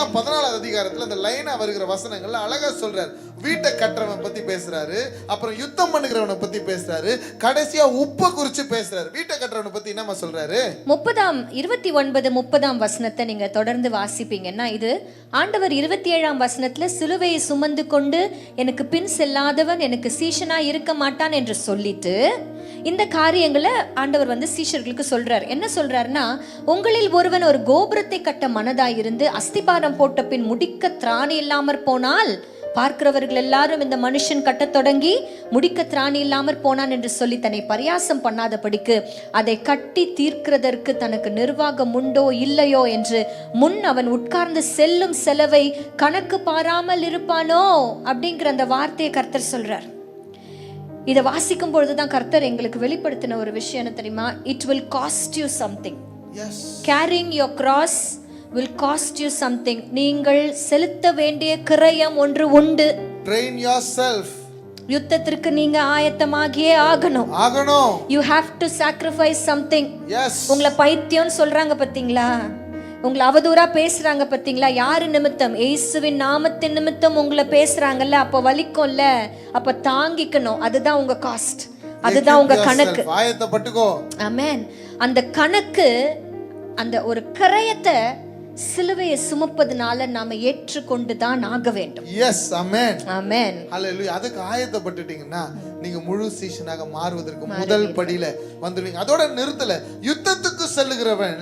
தான் பதினாலாவது அதிகாரத்துல அந்த லைனா வருகிற வசனங்கள்ல அழகா சொல்றாரு. வீட்டை கட்டுறவன் பத்தி பேசுறாரு அப்புறம் யுத்தம் பண்ணுகிறவனை பத்தி பேசுறாரு கடைசியா உப்பை குறிச்சு பேசுறாரு. வீட்டை கட்டுறவனை பத்தி என்னமா சொல்றாரு? முப்பதாம் இருபத்தி ஒன்பது முப்பதாம் வசனத்தை நீங்க தொடர்ந்து வாசிப்பீங்கன்னா இது ஆண்டவர் இருபத்தி ஏழாம் வசனத்துல சிலுவையை சுமந்து கொண்டு எனக்கு பின் செல்லாதவன் எனக்கு சீஷனா இருக்க மாட்டான் என்று சொல்லிட்டு இந்த காரியங்களை ஆண்டவர் வந்து சீஷர்களுக்கு சொல்றார். என்ன சொல்றாருன்னா உங்களில் ஒருவன் ஒரு கோபுரத்தை கட்ட மனதாய் இருந்து அஸ்திபாரம் போட்ட பின் முடிக்க திராணி இல்லாமற் போனால் பார்க்கிறவர்கள் எல்லாரும் இந்த மனுஷன் கட்டத் தொடங்கி முடிக்க திராணி இல்லாமற் போனான் என்று சொல்லி தன்னை பரியாசம் பண்ணாதபடிக்கு அதை கட்டி தீர்க்கிறதற்கு தனக்கு நிர்வாகம் உண்டோ இல்லையோ என்று முன் அவன் உட்கார்ந்து செல்லும் செலவை கணக்கு பாராமல் இருப்பானோ? அப்படிங்கிற அந்த வார்த்தையை கர்த்தர் சொல்றார். இதை வாசிக்கும் பொழுதுதான் கர்த்தர் எங்களுக்கு வெளிப்படுத்தின ஒரு விஷயம் என்ன தெரியுமா? It will cost you something carrying your cross will cost you something நீங்கள் செலுத்த வேண்டிய கிரயம் ஒன்று உண்டு. ட்ரெயின் யோர் செல்ஃப் யுத்தத்திற்கு நீங்க ஆயத்தமாகியே ஆகணும். ஆகணும். You have to sacrifice something உங்களை பைத்தியம்னு சொல்றாங்க பாத்தீங்களா? உங்களை அவதூறா பேசுறாங்க பாத்தீங்களா யாரு நிமித்தம்? இயேசுவின் நாமத்தின் நிமித்தம் உங்களை பேசுறாங்கல்ல? அப்ப வலிக்கும்ல? அப்ப தாங்கிக்கணும். அதுதான் உங்க காஸ்ட் அதுதான் உங்க கணக்கு. ஆயத்தப்பட்டுக்கோ ஆமென் அந்த கணக்கு அந்த ஒரு கரையத்தை சிலுவையை சுமப்பதுனால நாம ஏற்றுக்கொண்டு தான் ஆக வேண்டும். எஸ் அமேன் ஆமென் ஹalleluya அதுக்கு ஆயத்தப்பட்டுட்டீங்கன்னா நீங்க முழு சீஷனாக மாறுவதற்கு முதல் படியில வந்துடுவீங்க. அதோட நிறுத்தல. யுத்தத்துக்கு செல்லுகிறவன்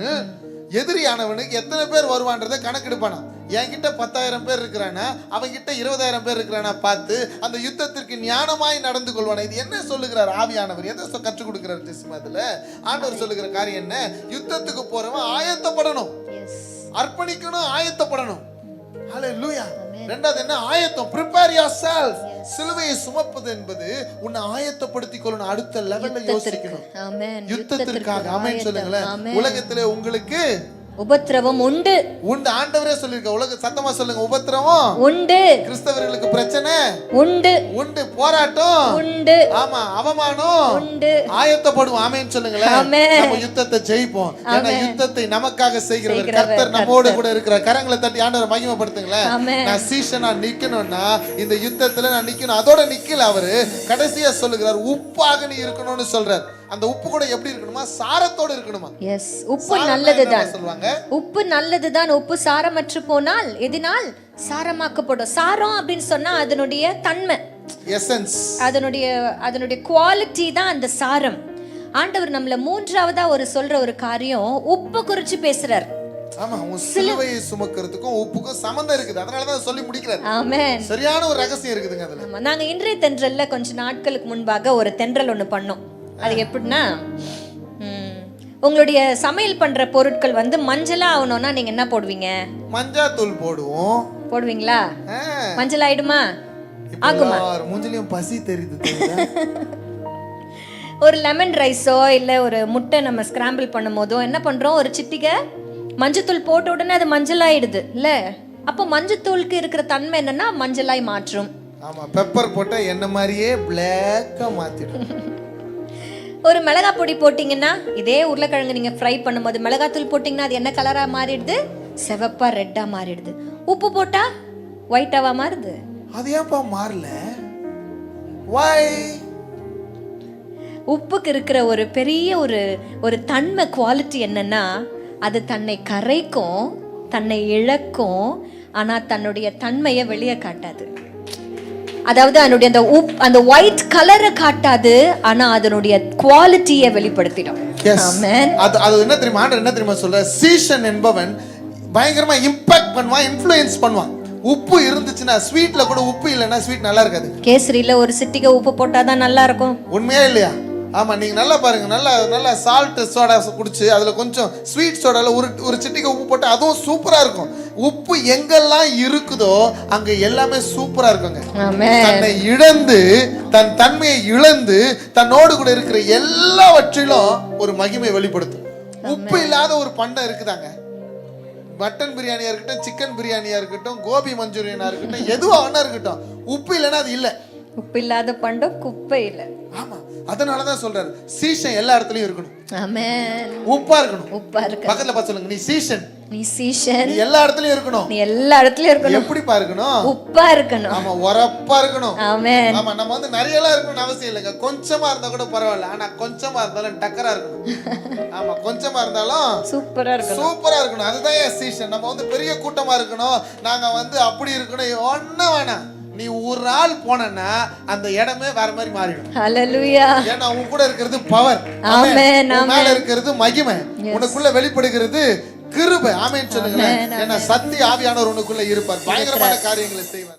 எதிரியானவனுக்கு எத்தனை பேர் வருவான்றதை கணக்கெடுப்பானா? என்கிட்ட பத்தாயிரம் பேர் இருக்கிறானா? அவன்கிட்ட இருபதாயிரம் பேர் இருக்கிறானா பார்த்து அந்த யுத்தத்திற்கு ஞானமாய் நடந்து கொள்வானா? இது என்ன சொல்லுகிறார் ஆவியானவர்? எதை கற்றுக் கொடுக்கிறார் திசுமத்துல ஆண்டவர் சொல்லுகிற காரியம் என்ன? யுத்தத்துக்கு போறவன் ஆயத்தப்படணும். அர்ப்பணிக்கணும் ஆயத்தப்படணும். ஹalleluya ரெண்டாவது என்ன? ஆயத்தம். Prepare yourself. சிலுவையை சுமப்பது என்பது உன்னை ஆயத்தப்படுத்திக் கொள்ளணும் அடுத்த லெவல்ல யோசிக்கணும். யுத்தத்திற்காக. ஆமென் சொல்லுங்களேன். உலகத்திலே உங்களுக்கு உபத்திரவம் உண்டு. உண்டு. ஆண்டவரே சொல்லிருக்க உலக சத்தமா சொல்லுங்க. உபத்திரவம் உண்டு. கிறிஸ்தவர்களுக்கு பிரச்சனை. உண்டு. உண்டு. போராட்டம். உண்டு. ஆமா அவமானம். உண்டு. ஆயத்தப்படுவோம். ஆமென் சொல்லுங்களேன். நம்ம யுத்தத்தை ஜெயிப்போம். ஏன்னா. யுத்தத்தை நமக்காக செய்கிறவர் கர்த்தர் நம்மோடு கூட இருக்கிற கரங்களை தட்டி ஆண்டவர் மகிமைப்படுத்துங்களேன். நான் சீஷனா நிக்கணும்னா இந்த யுத்தத்துல நான் நிக்கணும். அதோட நிக்கல அவரு. கடைசியா சொல்லுகிறார் உப்பாக நீ இருக்கணும்னு சொல்றார். அந்த உப்பு கூட எப்படி இருக்கணுமா? சாரத்தோட இருக்கணுமா? எஸ் உப்பு நல்லதுதான். சொல்லுவாங்க? உப்பு நல்லதுதான். உப்பு சாரமற்று போனால் எதினால் சாரமாக்கப்படும். சாரம் அப்படின்னு சொன்னா அதனுடைய தன்மை. எசன்ஸ் அதனுடைய அதனுடைய குவாலிட்டி தான் அந்த சாரம். ஆண்டவர் நம்மள மூன்றாவதா ஒரு சொல்ற ஒரு காரியம் உப்பு குறிச்சு பேசுறார். ஆமா உன் சிலுவையை சுமக்கிறதுக்கும் உப்புக்கும் சம்மந்தம் இருக்குது. அதனாலதான் சொல்லி முடிக்கிறார். ஆமென். சரியான ஒரு ரகசியம் இருக்குதுங்க அதுல. ஆமா நாங்க இன்றைய தென்றல்ல கொஞ்ச நாட்களுக்கு முன்பாக ஒரு தென்றல் ஒண்ணு பண்ணோம். அது எப்படின்னா உங்களுடைய சமையல் பண்ற பொருட்கள் வந்து மஞ்சளா ஆகணும்னா நீங்க என்ன போடுவீங்க? மஞ்சாத்தூள் போடுவோம். போடுவீங்களா. மஞ்சள் ஆயிடுமா? எல்லார் மூஞ்சிலையும் பசி தெரியுது? ஒரு லெமன் ரைஸோ இல்லை ஒரு முட்டை நம்ம ஸ்கிராம்பிள் பண்ணும் போதோ என்ன பண்ணுறோம் ஒரு சிட்டிகை மஞ்சத்தூள் போட்ட உடனே அது மஞ்சள் ஆயிடுது இல்லை? அப்போ மஞ்சத்தூளுக்கு இருக்கிற தன்மை என்னன்னா மஞ்சளாய் மாற்றும். ஆமா பெப்பர் போட்டா என்ன மாதிரியே பிளாக்கா மாத்திடும். ஒரு மிளகாய் பொடி போட்டிங்கன்னா இதே உருளைக்கிழங்கு நீங்கள் ஃப்ரை பண்ணும்போது மிளகாத்தூள் போட்டிங்கன்னா அது என்ன கலராக மாறிடுது? சிவப்பா ரெட்டாக மாறிடுது. உப்பு போட்டா ஒயிட்டாவா மாறுது? அது ஏன்பா மாறல? வாய் உப்புக்கு இருக்கிற ஒரு பெரிய ஒரு ஒரு தன்மை குவாலிட்டி என்னன்னா அது தன்னை கரைக்கும் தன்னை இழக்கும் ஆனா தன்னுடைய தன்மையை வெளியே காட்டாது. அதாவது அதனுடைய அந்த உப் அந்த ஒயிட் கலரை காட்டாது ஆனா அதனுடைய குவாலிட்டியை வெளிப்படுத்திடும். அது அது என்ன தெரியுமா? என்ன தெரியுமா சொல்ற சீஷன் என்பவன் பயங்கரமா இம்பாக்ட் பண்ணுவான் இன்ஃப்ளூயன்ஸ் பண்ணுவான். உப்பு இருந்துச்சுன்னா ஸ்வீட்ல கூட உப்பு இல்லைன்னா ஸ்வீட் நல்லா இருக்காது. கேசரியில ஒரு சிட்டிகை உப்பு போட்டாதான் நல்லா இருக்கும். உண்மையா இல்லையா? ஆமா நீங்க நல்லா பாருங்க. நல்லா நல்லா சால்ட் சோடா குடிச்சு அதுல கொஞ்சம் ஸ்வீட் சோடால ஒரு ஒரு சிட்டிக்கு உப்பு போட்டு அதுவும் சூப்பரா இருக்கும். உப்பு எங்கெல்லாம் இருக்குதோ அங்க எல்லாமே சூப்பரா இருக்குங்க. தன்னை இழந்து தன் தன்மையை இழந்து தன்னோடு கூட இருக்கிற எல்லாவற்றிலும் ஒரு மகிமை வெளிப்படுத்தும். உப்பு இல்லாத ஒரு பண்டம் இருக்குதாங்க. மட்டன் பிரியாணியா இருக்கட்டும் சிக்கன் பிரியாணியா இருக்கட்டும் கோபி மஞ்சூரியனா இருக்கட்டும் எதுவா வேணா இருக்கட்டும். உப்பு இல்லைன்னா அது இல்லை. உப்பு இல்லாத பண்டம் குப்பை இல்லை. ஆமா அதனாலதான் சொல்றாரு. சீஷன் எல்லா இடத்துலயும் இருக்கணும். ஆமென். உப்பா இருக்கணும். உப்பா இருக்க பக்கத்துல பார்த்து சொல்லுங்க. நீ சீஷன். நீ சீஷன். நீ எல்லா இடத்துலயும் இருக்கணும். நீ எல்லா இடத்துலயும் இருக்கணும். எப்படிப்பா இருக்கணும்? உப்பா இருக்கணும். ஆமா உரப்பா இருக்கணும். ஆமென். ஆமா நம்ம வந்து நிறைய எல்லாம் இருக்கணும்னு அவசியம் இல்லைங்க. கொஞ்சமா இருந்தா கூட பரவாயில்ல. ஆனா கொஞ்சமா இருந்தாலும் டக்கரா இருக்கணும். ஆமா கொஞ்சமா இருந்தாலும் சூப்பரா இருக்கணும். சூப்பரா இருக்கணும். அதுதான் சீசன் நம்ம வந்து பெரிய கூட்டமா இருக்கணும். நாங்க வந்து அப்படி இருக்கணும். ஒன்னும் வேணாம். நீ ஒரு நாள் போனன்னா அந்த இடமே வேற மாதிரி மாறிடும். ஹalleluya ஏன்னா உன் கூட இருக்கிறது பவர் ஆமென், மேல இருக்கிறது மகிமை. உனக்குள்ள வெளிப்படுகிறது கிருபை. ஆமென் சொல்லுங்களேன். ஏன்னா சத்திய ஆவியானவர் உனக்குள்ள இருப்பார். பயங்கரமான காரியங்களை செய்வார்.